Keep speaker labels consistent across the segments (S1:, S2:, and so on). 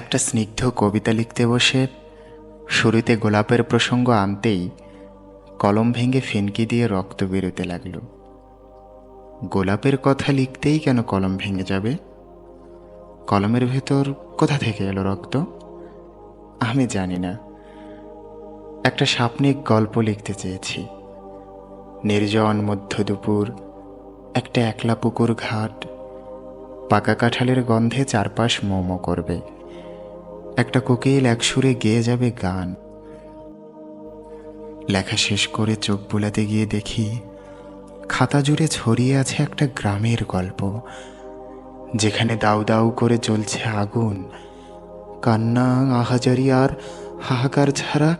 S1: একটা স্নিগ্ধ কবিতা লিখতে বসে শুরুতে গোলাপের প্রসঙ্গ আনতেই কলম ভেঙে ফিনকি দিয়ে রক্ত বেরোতে লাগল। গোলাপের কথা লিখতেই কেন কলম ভেঙে যাবে? কলমের ভেতর কোথা থেকে এলো রক্ত? আমি জানি না। একটা সাপনিক গল্প লিখতে চেয়েছি। নির্জন মধ্য দুপুর, একটা একলা পুকুর ঘাট, পাকা কাঁঠালের গন্ধে চারপাশ মোমো করবে। একটা কোকিল একসুরে গেয়ে যাবে গান। লেখা শেষ করে চোখ বুলাতে গিয়ে দেখি, খাতা জুড়ে ছড়িয়ে আছে একটা গ্রামের গল্প। যেখানে দাউ দাউ করে জ্বলছে আগুন। কান্না, আহাজারি আর হাহাকার ছাড়া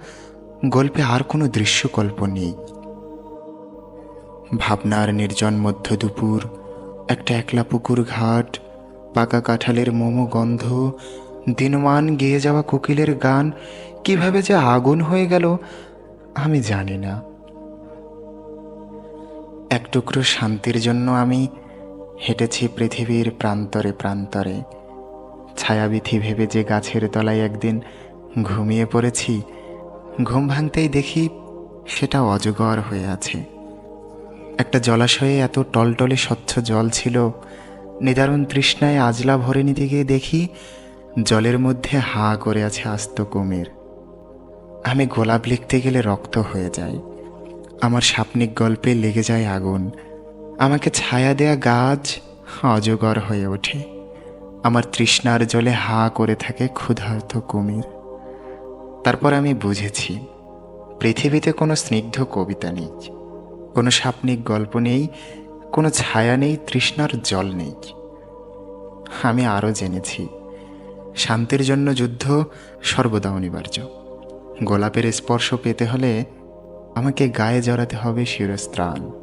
S1: গল্পে আর কোনো দৃশ্যকল্প নেই। ভাবনার নির্জন মধ্য দুপুর, একটা একলা পুকুর ঘাট, পাকা কাঁঠালের মোমো গন্ধ দিনমান গেয়ে যাওয়া কোকিলের গান কীভাবে যে আগুন হয়ে গেল, আমি জানি না। এক টুকরো শান্তির জন্য আমি হেঁটেছি পৃথিবীর প্রান্তরে প্রান্তরে। ছায়াবিথি ভেবে যে গাছের তলায় একদিন ঘুমিয়ে পড়েছি, ঘুম ভাঙতেই দেখি সেটা অজগর হয়ে আছে। একটা জলাশয়ে এত টলটলে স্বচ্ছ জল ছিল, নিদারুণ তৃষ্ণায় আজলা ভরে নিতে গিয়ে দেখি জলের মধ্যে হা করে আছে আস্ত কুমির। আমি গোলাপ লিখতে গেলে রক্ত হয়ে যায়। আমার সাপনিক গল্পে লেগে যায় আগুন। আমাকে ছায়া দেয়া গাছ অজগর হয়ে ওঠে। আমার তৃষ্ণার জলে হা করে থাকে ক্ষুধার্ত কুমির। তারপর আমি বুঝেছি, পৃথিবীতে কোনো স্নিগ্ধ কবিতা নেই। কোনো সাপনিক গল্প নেই, কোনো ছায়া নেই, তৃষ্ণার জল নেই। আমি আরও জেনেছি শান্তির জন্য যুদ্ধ সর্বদা অনিবার্য। গোলাপের স্পর্শ পেতে হলে আমাকে গায়ে জড়াতে হবে শিরস্ত্রাণ।